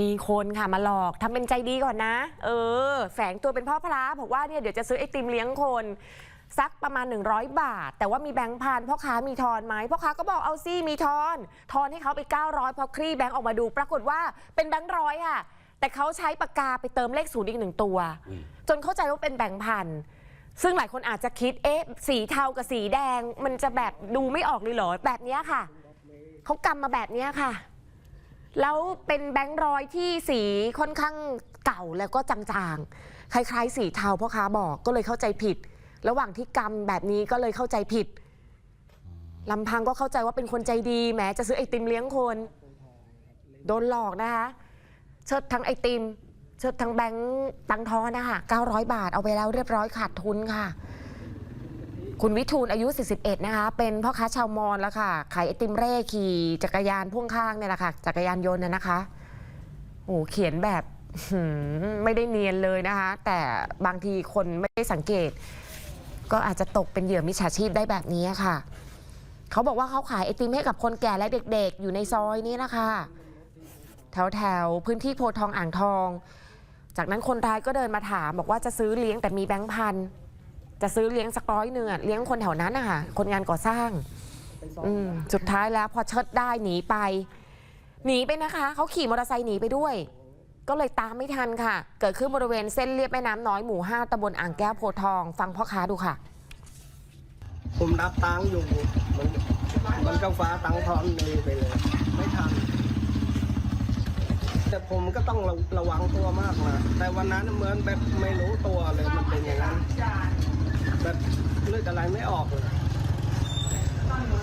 มีคนค่ะมาหลอกทำเป็นใจดีก่อนนะ เออ แฝงตัวเป็นพ่อพระบอกว่าเนี่ยเดี๋ยวจะซื้อไอติมเลี้ยงคนสักประมาณ 100 บาท แต่ว่ามีแบงค์พันพ่อค้ามีทอนไหมพ่อค้าก็บอกเอาซี่มีทอน ทอนให้เขาไป 900 พอคลี่แบงค์ออกมาดู ปรากฏว่าเป็นแบงค์ร้อยค่ะ แต่เขาใช้ปากกาไปเติมเลขศูนย์อีกหนึ่งตัว จนเข้าใจว่าเป็นแบงค์พันซึ่งหลายคนอาจจะคิดเอ๊ะสีเทากับสีแดง มันจะแบบดูไม่ออกเลยเหรอแบบเนี้ยค่ะเขากำมาแบบเนี้ยค่ะ แล้วเป็นแบงค์ร้อยที่สีค่อนข้างเก่าแล้วก็จางๆ คล้ายๆ สีเทาพ่อค้าบอกก็เลยเข้าใจผิด ระหว่างที่กำแบบนี้ก็เลยเข้าใจผิดลำพังก็เข้าใจว่าเป็นคนใจดีแหมจะซื้อไอติมเลี้ยงคน โดนหลอกนะคะเชิดทั้งไอติม เชิดทั้งแบงค์ตังทอนนะคะ900 บาทเอาไปแล้วเรียบร้อยขาดทุนค่ะ คุณวิทูลอายุ 41 นะคะ เป็นพ่อค้าชาวมอญแล้วค่ะ ขายไอติมเร่ขี่จักรยานพ่วงข้างเนี่ยแหละค่ะ จักรยานยนต์น่ะนะคะโอ้เขียนแบบไม่ได้เนียนเลยนะคะ แต่บางทีคนไม่ได้สังเกต ก็อาจจะตกเป็นเหยื่อมิจฉาชีพได้แบบนี้ค่ะ เขาบอกว่าเขาขายไอติมให้กับคนแก่และเด็กๆ อยู่ในซอยนี้นะคะแถวแถวๆพื้นที่โพทองอ่างทอง จากนั้นคนร้ายก็เดินมาถาม บอกว่าจะซื้อเลี้ยงแต่มีแบงค์พัน จะซื้อเลี้ยงสักร้อยเนื้อะเลี้ยงคนแถวนั้นนะคะคนงานก่อสร้าง อืมสุดท้ายแล้วพอเชิดได้หนีไป หนีไปนะคะเขาขี่มอเตอร์ไซค์หนีไปด้วย ก็เลยตามไม่ทันค่ะ เกิดขึ้นบริเวณเส้นเลียบแม่น้ำน้อยหมู่ห้าตำบลอ่างแก้วโพธิ์ทอง ฟังพ่อค้าดูค่ะ ผมรับตังค์อยู่ มันมันก็ฟ้าตังค์ทอนเลยไปเลย ไม่ทัน แต่ผมก็ต้องระระวังตัวมากนะแต่วันนั้นเหมือนแบบไม่รู้ตัวเลยมันเป็นอย่างนั้น แบบเลือดอะไรไม่ออกเลย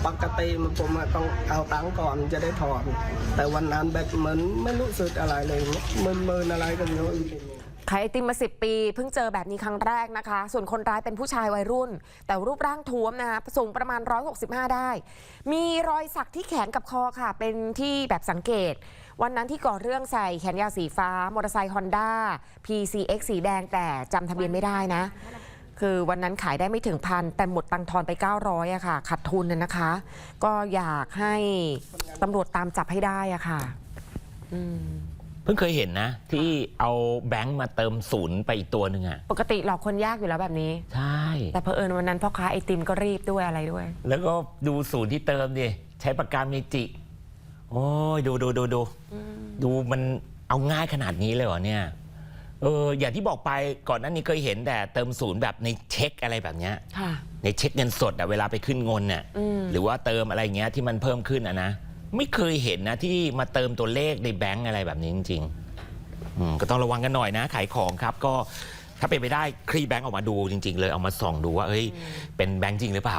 ปกติมันผมอะต้องเอาตังค์ก่อนจะได้ถอน แต่วันนั้นแบบเหมือนไม่รู้สึกอะไรเลยมึนมินๆอะไรกันเยอะขายไอติมมาสิปีเพิ่งเจอแบบนี้ครั้งแรกนะคะ ส่วนคนร้ายเป็นผู้ชายวัยรุ่น แต่รูปร่างท้วมนะคะสูงประมาณ 165 ได้ มีรอยสักที่แขนกับคอค่ะ เป็นที่แบบสังเกต วันนั้นที่ก่อเรื่องใส่แขนยาวสีฟ้า มอเตอร์ไซค์ฮอนด้า PCX สีแดงแต่จำทะเบียนไม่ได้นะ คือวันนั้นขายได้ไม่ถึงพันแต่หมดตังค์ทอนไป 900อะค่ะขาดทุนน่ะนะคะ ก็อยากให้ตำรวจตามจับให้ได้อะค่ะอืม เพิ่งเคยเห็นนะ ที่เอาแบงค์มาเติมศูนย์ไปอีกตัวหนึ่งอะ ปกติหลอกคนยากอยู่แล้วแบบนี้ ใช่ แต่เผอิญวันนั้นพ่อค้าไอติมก็รีบด้วยอะไรด้วย แล้วก็ดูศูนย์ที่เติมดิใช้ปากกาเมจิ โอ้ยดูดูดูดูดูมันเอาง่ายขนาดนี้เลยเหรอเนี่ย เอออย่างที่บอกไปก่อนหน้านี้เคยเห็นแต่เติมศูนย์แบบในเช็คอะไรแบบเนี้ยค่ะ ในเช็คเงินสดอะเวลาไปขึ้นเงินเนี่ยอืม หรือว่าเติมอะไรเงี้ยที่มันเพิ่มขึ้นอะนะไม่เคยเห็นนะที่มาเติมตัวเลขในแบงก์อะไรแบบนี้จริงๆอืมก็ต้องระวังกันหน่อยนะขายของครับ ก็ถ้าเป็นไปได้คลี่แบงก์ออกมาดูจริง ๆ เลยเอามาส่องดูว่าเอ้ยเป็นแบงก์จริงหรือเปล่า